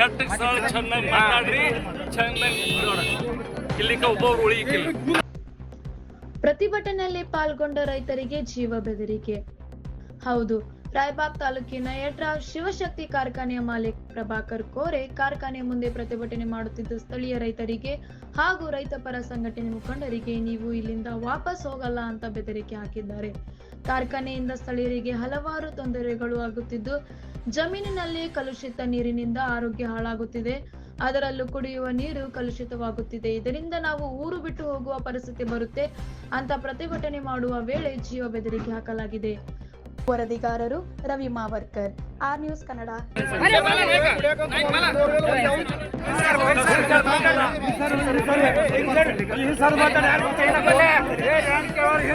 ನೆಟ್ಟಗ್ ಸ್ಥಳ ಚೆನ್ನಾಗಿ ಮಾತಾಡ್ರಿ. ಚೆನ್ನಾಗಿ ಇಲ್ಲಿಕ ಒಬ್ಬೊಬ್ರು ಉಳಿಯಿಕಿಲ್ಲ ಪ್ರತಿಭಟನೆಯಲ್ಲಿ ಪಾಲ್ಗೊಂಡ ರೈತರಿಗೆ ಜೀವ ಬೆದರಿಕೆ. ಹೌದು ರಾಯಬಾಗ್ ತಾಲೂಕಿನ ಯಟ್ರಾವ್ ಶಿವಶಕ್ತಿ ಕಾರ್ಖಾನೆಯ ಮಾಲೀಕ ಪ್ರಭಾಕರ್ ಕೋರೆ ಕಾರ್ಖಾನೆ ಮುಂದೆ ಪ್ರತಿಭಟನೆ ಮಾಡುತ್ತಿದ್ದ ಸ್ಥಳೀಯ ರೈತರಿಗೆ ಹಾಗೂ ರೈತ ಪರ ಸಂಘಟನೆ ಮುಖಂಡರಿಗೆ ನೀವು ಇಲ್ಲಿಂದ ವಾಪಸ್ ಹೋಗಲ್ಲ ಅಂತ ಬೆದರಿಕೆ ಹಾಕಿದ್ದಾರೆ. ಕಾರ್ಖಾನೆಯಿಂದ ಸ್ಥಳೀಯರಿಗೆ ಹಲವಾರು ತೊಂದರೆಗಳು ಆಗುತ್ತಿದ್ದು ಜಮೀನಿನಲ್ಲಿ ಕಲುಷಿತ ನೀರಿನಿಂದ ಆರೋಗ್ಯ ಹಾಳಾಗುತ್ತಿದೆ ಅದರಲ್ಲೂ ಕುಡಿಯುವ ನೀರು ಕಲುಷಿತವಾಗುತ್ತಿದೆ ಇದರಿಂದ ನಾವು ಊರು ಬಿಟ್ಟು ಹೋಗುವ ಪರಿಸ್ಥಿತಿ ಬರುತ್ತೆ ಅಂತ ಪ್ರತಿಭಟನೆ ಮಾಡುವ ವೇಳೆ ಜೀವ ಬೆದರಿಕೆ ಹಾಕಲಾಗಿದೆ ವರದಿಗಾರರು Ravi Mavarkar R news Kannada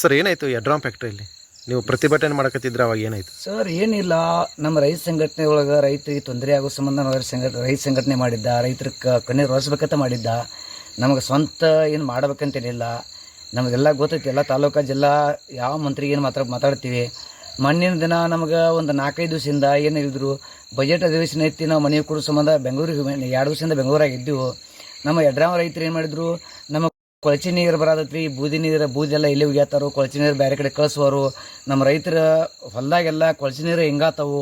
sir, ಏನಾಯ್ತು ಯಡ್ರಾಮ್ ಫ್ಯಾಕ್ಟ್ರಿಯಲ್ಲಿ? ನೀವು ಪ್ರತಿಭಟನೆ ಮಾಡಕತ್ತಿದ್ರೆ ಅವಾಗ ಏನಾಯ್ತು? ಸರ್, ಏನಿಲ್ಲ. ನಮ್ಮ ರೈತ ಸಂಘಟನೆ ಒಳಗೆ ರೈತರಿಗೆ ತೊಂದರೆ ಆಗೋ ಸಂಬಂಧ ರೈತ ಸಂಘಟ ರೈತ ಸಂಘಟನೆ ಮಾಡಿದ್ದ, ರೈತರ ಕಣ್ಣೀರು ಒರೆಸ್ಬೇಕಂತ ಮಾಡಿದ್ದ. ನಮಗೆ ಸ್ವಂತ ಏನು ಮಾಡ್ಬೇಕಂತೇನಿಲ್ಲ ನಮಗೆಲ್ಲ ಗೊತ್ತೈತಿ, ಎಲ್ಲ ತಾಲೂಕಾ ಜಿಲ್ಲಾ ಯಾವ ಮಂತ್ರಿಗೆ ಏನು ಮಾತ್ರ ಮಾತಾಡ್ತೀವಿ. ಮಣ್ಣಿನ ದಿನ ನಮಗೆ ಒಂದು ನಾಲ್ಕೈದು ದಿವಸದಿಂದ ಏನು ಹೇಳಿದ್ರು ಬಜೆಟ್ ಅಧಿವೇಶನ ಐತಿ, ನಾವು ಮನೆಗೆ ಕೊಡೋ ಸಂಬಂಧ ಬೆಂಗಳೂರಿಗೆ ಎರಡು ದಿವಸದಿಂದ ಬೆಂಗಳೂರಾಗಿದ್ದೆವು ನಮ್ಮ ಯಡ್ರಾಮ ರೈತರು ಏನು ಮಾಡಿದ್ರು, ನಮ್ಮ ಕೊಳಚೆ ನೀರು ಬರತೈತ್ರಿ, ಬೂದಿ ನೀರು, ಬೂದಿ ಎಲ್ಲ ಇಲ್ಲಿ ಉಗ್ಯಾತಾರು, ಕೊಳಚೆ ನೀರು ಬೇರೆ ಕಡೆ ಕಳಿಸುವರು ನಮ್ಮ ರೈತರ ಹೊಲದಾಗೆಲ್ಲ ಕೊಳಚೆ ನೀರು ಹಿಂಗಾತವು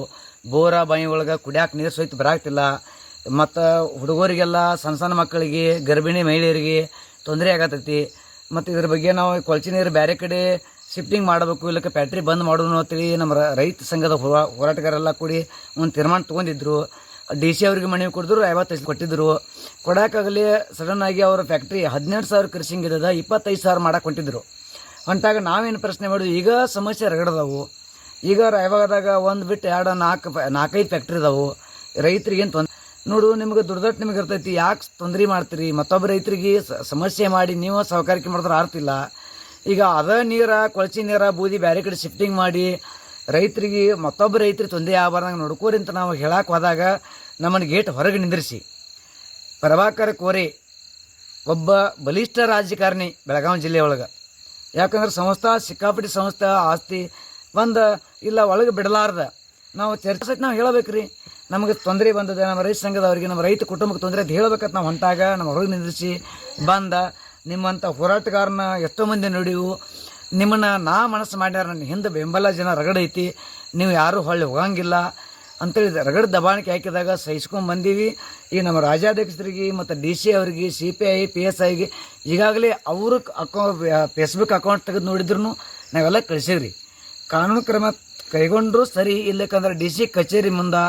ಬೋರ ಬಾಯಿ ಒಳಗೆ ಕುಡಿಯಾಕ ನೀರು ಸಹಿತ ಬರಾಕ್ತಿಲ್ಲ. ಮತ್ತು ಹುಡುಗರಿಗೆಲ್ಲ ಸಣ್ಣ ಸಣ್ಣ ಮಕ್ಕಳಿಗೆ, ಗರ್ಭಿಣಿ ಮಹಿಳೆಯರಿಗೆ ತೊಂದರೆ ಆಗತೈತಿ. ಮತ್ತು ಇದ್ರ ಬಗ್ಗೆ ನಾವು ಕೊಳಚೆ ನೀರು ಬೇರೆ ಕಡೆ ಶಿಫ್ಟಿಂಗ್ ಮಾಡಬೇಕು, ಇಲ್ಲಕ್ಕೆ ಫ್ಯಾಕ್ಟ್ರಿ ಬಂದ್ ಮಾಡೋಣ ಅಂತೇಳಿ ನಮ್ಮ ರೈತ ಸಂಘದ ಹೋರಾಟಗಾರೆಲ್ಲ ಕೂಡಿ ಒಂದು ತೀರ್ಮಾನ ತೊಗೊಂಡಿದ್ರು. ಡಿ ಸಿ ಅವ್ರಿಗೆ ಮನವಿ ಕೊಡಿದ್ರು, ಐವತ್ತೈದು ಕೊಟ್ಟಿದ್ರು. ಕೊಡೋಕ್ಕಾಗಲಿ ಸಡನ್ ಆಗಿ ಅವರ ಫ್ಯಾಕ್ಟ್ರಿ ಹದಿನೆಂಟು ಸಾವಿರ ಕೃಷಿಂಗ್ ಇದ್ದದ ಇಪ್ಪತ್ತೈದು ಸಾವಿರ ಮಾಡಕ್ಕೆ ಹೊಂಟಿದ್ರು. ಹೊಂಟಾಗ ನಾವೇನು ಪ್ರಶ್ನೆ ಮಾಡಿದ್ವಿ ಈಗ ಸಮಸ್ಯೆ ರಗಡದವು ಈಗ ರಾಯವಾಗದಾಗ ಒಂದು ಬಿಟ್ಟು ಎರಡು ನಾಲ್ಕು ನಾಲ್ಕೈದು ಫ್ಯಾಕ್ಟ್ರಿ ಇದಾವೆ ರೈತರಿಗೇನು ತೊಂದರೆ ನೋಡು, ನಿಮ್ಗೆ ದುರ್ದಟ್ಟು ನಿಮಗೆ ಇರ್ತೈತಿ. ಯಾಕೆ ತೊಂದರೆ ಮಾಡ್ತೀರಿ? ಮತ್ತೊಬ್ಬ ರೈತರಿಗೆ ಸಮಸ್ಯೆ ಮಾಡಿ ನೀವು ಸಹಕಾರಿಕೆ ಮಾಡಿದ್ರೆ ಆರ್ತಿಲ್ಲ. ಈಗ ಅದ ನೀರ, ಕೊಳಚಿ ನೀರ, ಬೂದಿ ಬೇರೆ ಕಡೆ ಶಿಫ್ಟಿಂಗ್ ಮಾಡಿ ರೈತರಿಗೆ, ಮತ್ತೊಬ್ಬ ರೈತರಿಗೆ ತೊಂದರೆ ಆಗಬಾರ್ದಂಗೆ ನೋಡ್ಕೋರಿ ಅಂತ ನಾವು ಹೇಳಕ್ಕೆ ಹೋದಾಗ ನಮ್ಮನ್ನು ಗೇಟ್ ಹೊರಗೆ ನಿಂದಿರಿಸಿ. ಪ್ರಭಾಕರ್ ಕೋರೆ ಒಬ್ಬ ಬಲಿಷ್ಠ ರಾಜಕಾರಣಿ ಬೆಳಗಾವಿ ಜಿಲ್ಲೆ ಒಳಗೆ. ಯಾಕಂದ್ರೆ ಸಂಸ್ಥೆ, ಸಿಕ್ಕಾಪಟ್ಟಿ ಸಂಸ್ಥೆ ಆಸ್ತಿ ಒಂದು ಇಲ್ಲ ಒಳಗೆ ಬಿಡಲಾರ್ದ. ನಾವು ಚರ್ಚೆ ನಾವು ಹೇಳಬೇಕ್ರಿ. ನಮಗೆ ತೊಂದರೆ ಬಂದದೆ, ನಮ್ಮ ರೈತ ಸಂಘದವರಿಗೆ, ನಮ್ಮ ರೈತ ಕುಟುಂಬಕ್ಕೆ ತೊಂದರೆ ಅಂತ ಹೇಳ್ಬೇಕಂತ ನಾವು ಹೊಂಟಾಗ ನಮ್ಮ ಹೊರಗೆ ನಿಂದಿರಿಸಿ ಬಂದ ನಿಮ್ಮಂಥ ಹೋರಾಟಗಾರನ ಎಷ್ಟೋ ಮಂದಿ ನೋಡಿವು. ನಿಮ್ಮನ್ನ ನಾ ಮನಸ್ಸು ಮಾಡ್ಯಾರ, ನನ್ನ ಹಿಂದೆ ಬೆಂಬಲ ಜನ ರಗಡೈತಿ ನೀವು ಯಾರೂ ಹೊಳ್ಳಿ ಹೋಗಂಗಿಲ್ಲ. ಅಂತೇಳಿ ರಗಡ ದಬಾಣಿಕೆ ಹಾಕಿದಾಗ ಸಹಿಸ್ಕೊಂಡ್ ಬಂದೀವಿ. ಈ ನಮ್ಮ ರಾಜ್ಯಾಧ್ಯಕ್ಷರಿಗೆ ಮತ್ತು ಡಿ ಸಿ ಅವ್ರಿಗೆ, C P I, P S ಐಗೆ ಈಗಾಗಲೇ ಅವ್ರ ಅಕೌ ಫೇಸ್ಬುಕ್ ಅಕೌಂಟ್ ತೆಗೆದು ನೋಡಿದ್ರು ನಾವೆಲ್ಲ ಕಳಿಸೀವ್ರಿ ಕಾನೂನು ಕ್ರಮ ಕೈಗೊಂಡ್ರು ಸರಿ ಇಲ್ಲಕ್ಕಂದ್ರೆ ಡಿ ಸಿ ಕಚೇರಿ ಮುಂದೆ